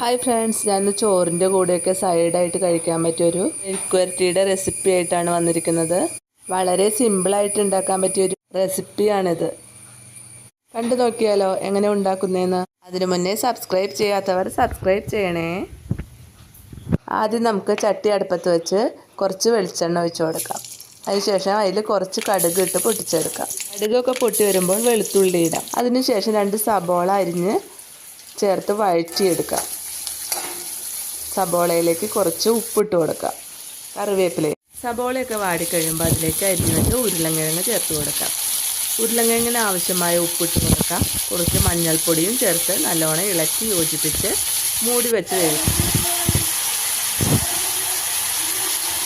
Hi friends ഞാൻ ചോറിന്റെ കൂടെയൊക്കെ സൈഡായിട്ട് കഴിക്കാൻ പറ്റിയൊരു മെഴുക്കുവരട്ടിയുടെ റെസിപ്പി ആയിട്ടാണ് വന്നിരിക്കുന്നത്. വളരെ സിമ്പിളായിട്ട് ഉണ്ടാക്കാൻ പറ്റിയൊരു റെസിപ്പിയാണിത് കണ്ടു നോക്കിയാലോ എങ്ങനെ ഉണ്ടാക്കുന്നതെന്ന് അതിനു മുന്നേ സബ്സ്ക്രൈബ് ചെയ്യാത്തവർ സബ്സ്ക്രൈബ് ചെയ്യണേ. ആദ്യം നമുക്ക് ചട്ടി അടുപ്പത്ത് വെച്ച് കുറച്ച് വെളിച്ചെണ്ണ ഒഴിച്ച് കൊടുക്കാം. അതിനുശേഷം അതിൽ കുറച്ച് കടുക് ഇട്ട് പൊട്ടിച്ചെടുക്കാം. കടുകൊക്കെ പൊട്ടി വരുമ്പോൾ വെളുത്തുള്ളി ഇടാം. അതിനുശേഷം രണ്ട് സബോള അരിഞ്ഞ് ചേർത്ത് വഴറ്റിയെടുക്കാം. സബോളയിലേക്ക് കുറച്ച് ഉപ്പിട്ട് കൊടുക്കാം. കറിവേപ്പില. സബോളയൊക്കെ വാടിക്കഴിയുമ്പോൾ അതിലേക്ക് അരിഞ്ഞു വെച്ച് ചേർത്ത് കൊടുക്കാം. ഉരുളങ്കിഴങ്ങിന് ആവശ്യമായ ഉപ്പിട്ട് കൊടുക്കാം. കുറച്ച് മഞ്ഞൾപ്പൊടിയും ചേർത്ത് നല്ലോണം ഇളക്കി യോജിപ്പിച്ച് മൂടി വെച്ച് കഴിക്കും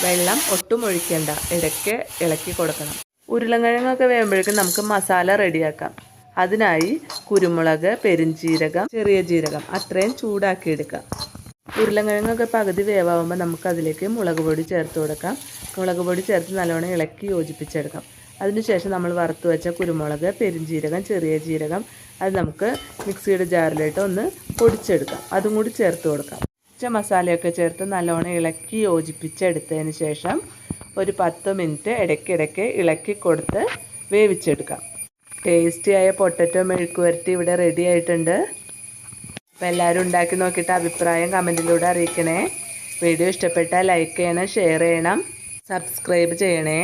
വെള്ളം ഒട്ടും ഒഴിക്കേണ്ട. ഇടയ്ക്ക് ഇളക്കി കൊടുക്കണം. ഉരുളങ്കിഴങ്ങൊക്കെ വേകുമ്പോഴേക്കും നമുക്ക് മസാല റെഡിയാക്കാം. അതിനായി കുരുമുളക് പെരിഞ്ചീരകം ചെറിയ ജീരകം അത്രയും ചൂടാക്കി ഉരുളങ്കിഴങ്ങൊക്കെ പകുതി വേവാകുമ്പോൾ നമുക്ക് അതിലേക്ക് മുളക് പൊടി ചേർത്ത് കൊടുക്കാം. മുളക് പൊടി ചേർത്ത് നല്ലോണം ഇളക്കി യോജിപ്പിച്ചെടുക്കാം. അതിനുശേഷം നമ്മൾ വറുത്ത് വെച്ച കുരുമുളക് പെരിഞ്ചീരകം ചെറിയ ജീരകം അത് നമുക്ക് മിക്സിയുടെ ജാറിലിട്ട് ഒന്ന് പൊടിച്ചെടുക്കാം. അതും കൂടി ചേർത്ത് കൊടുക്കാം. പച്ച മസാലയൊക്കെ ചേർത്ത് നല്ലോണം ഇളക്കി യോജിപ്പിച്ചെടുത്തതിന് ശേഷം ഒരു പത്ത് മിനിറ്റ് ഇടയ്ക്കിടയ്ക്ക് ഇളക്കി കൊടുത്ത് വേവിച്ചെടുക്കാം. ടേസ്റ്റിയായ പൊട്ടറ്റോ മെഴുക്കുവരട്ടി ഇവിടെ റെഡി ആയിട്ടുണ്ട്. അപ്പോൾ എല്ലാവരും ഉണ്ടാക്കി നോക്കിയിട്ട് അഭിപ്രായം കമന്റിലൂടെ അറിയിക്കണേ. വീഡിയോ ഇഷ്ടപ്പെട്ടാൽ ലൈക്ക് ചെയ്യണം ഷെയർ ചെയ്യണം സബ്സ്ക്രൈബ് ചെയ്യണേ.